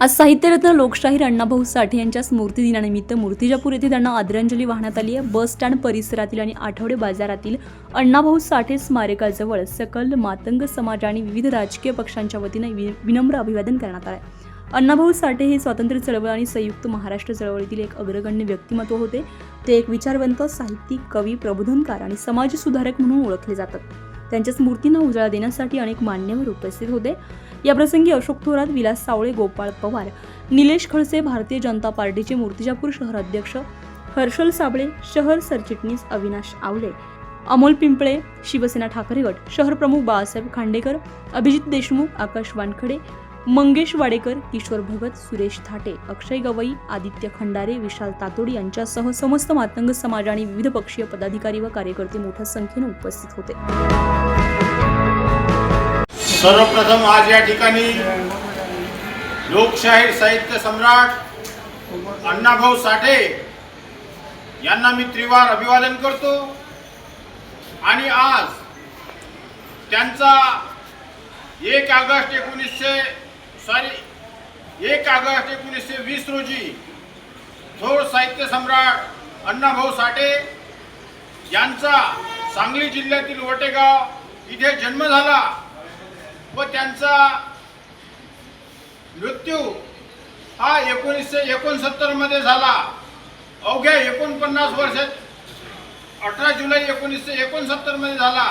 आज साहित्यरत्न लोकशाहीर अण्णाभाऊ साठे यांच्या स्मृती दिनानिमित्त मूर्तिजापूर येथे त्यांना आदरांजली वाहण्यात आली आहे. बस स्टँड परिसरातील आणि आठवडे बाजारातील अण्णाभाऊ साठे स्मारकाजवळ सकल मातंग समाज आणि विविध राजकीय पक्षांच्या वतीने वि- विनम्र अभिवादन करण्यात आलं आहे अण्णाभाऊ साठे हे स्वातंत्र्य चळवळ आणि संयुक्त महाराष्ट्र चळवळीतील एक अग्रगण्य व्यक्तिमत्व होते. ते एक विचारवंत साहित्यिक कवी प्रबोधनकार आणि समाजसुधारक म्हणून ओळखले जातात. त्यांच्या स्मृतींना उजाळा देण्यासाठी अनेक मान्यवर उपस्थित होते. या प्रसंगी अशोक थोरात विलास सावळे गोपाळ पवार निलेश खडसे भारतीय जनता पार्टीचे मूर्तिजापूर शहर अध्यक्ष हर्षल साबळे शहर सरचिटणीस अविनाश आवले अमोल पिंपळे शिवसेना ठाकरे गट शहर प्रमुख बाळासाहेब खांडेकर अभिजित देशमुख आकाश वानखडे मंगेश वाडेकर किशोर भगत सुरेश थाटे अक्षय गवई आदित्य खंडारे विशाल तातोडी यांच्यासह समस्त मातंग समाज आणि विविध पक्षीय पदाधिकारी व कार्यकर्ते मोठ्या संख्येने उपस्थित होते. सर्वप्रथम आज या ठिकाणी लोकशाहीर साहित्य सम्राट अण्णाभाऊ साठे यांना मी त्रिवार अभिवादन करतो. आणि आज त्यांचा एक ऑगस्ट एकोणीसशे सॉरी एक ऑगस्ट एकोणीसशे वीस रोजी थोर साहित्य सम्राट अण्णाभाऊ साठे यांचा सांगली जिल्ह्यातील वटेगाव इथे जन्म झाला व त्यांचा मृत्यू हा एकोणीसशे एकोणसत्तरमध्ये झाला. अवघ्या एकोणपन्नास वर्षात अठरा जुलै एकोणीसशे एकोणसत्तरमध्ये झाला.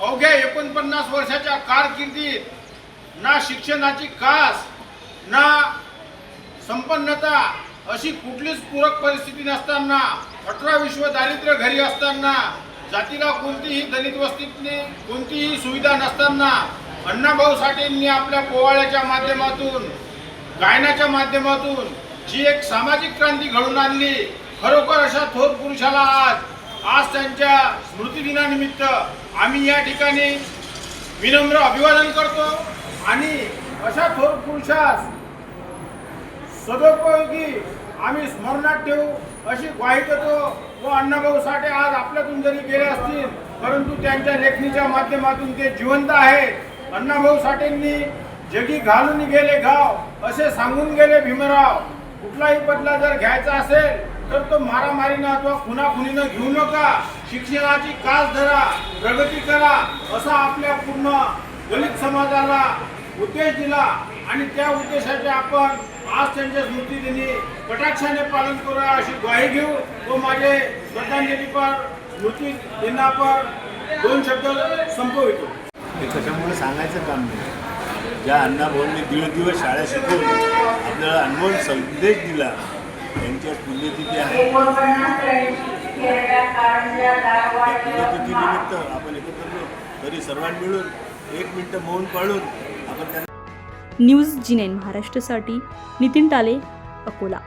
अवघ्या एकोणपन्नास वर्षाच्या कारकिर्दीत ना शिक्षणाची कास ना संपन्नता अशी कुठलीच पूरक परिस्थिती नसताना अठरा विश्व दारिद्र्य घरी असताना जातीला कोणतीही दलित वस्तीतली कोणतीही सुविधा नसताना अण्णाभाऊ साठेंनी आपल्या पोवाड्याच्या माध्यमातून गायनाच्या माध्यमातून जी एक सामाजिक क्रांती घडून आणली खरोखर अशा थोर पुरुषाला आज आज त्यांच्या स्मृतिदिनानिमित्त आम्ही या ठिकाणी विनम्र अभिवादन करतो. आणि अशा थोर पुरुषास सदोपयोगी आम्ही स्मरणात ठेवू. अशी ग्वाही देतो व अण्णाभाऊ साठे आज आपल्यातून जरी गेले असतील परंतु त्यांच्या लेखणीच्या माध्यमातून ते जिवंत आहेत. अण्णाभाऊ साठेंनी जगी घालून गेले गाव असे सांगून गेले भीमराव कुठलाही बदला जर घ्यायचा असेल तर तो मारामारीनं अथवा खुनाखुनीनं घेऊ नका. शिक्षणाची कास धरा प्रगती करा असा आपल्या पूर्ण दलित समाजाला उद्देश दिला आणि त्या उद्देशाचे आपण आज त्यांच्या स्मृतीदिनी कटाक्षाने पालन करूया अशी ग्वाही घेऊ. व माझे श्रद्धांजलीपर स्मृती दिनापर दोन शब्द संपवितो. हे कशामुळे सांगायचं काम नाही. ज्या अण्णाभाऊंनी दीड दिवस शाळा शिकवली आपल्याला अनमोल संदेश दिला त्यांच्या पुण्यतिथी आहे. त्या पुण्यतिथीनिमित्त आपण एकत्र तरी सर्वांनी मिळून एक मिनटं मौन पाळून न्यूज जी नाईन महाराष्ट्रासाठी नितीन टाले अकोला.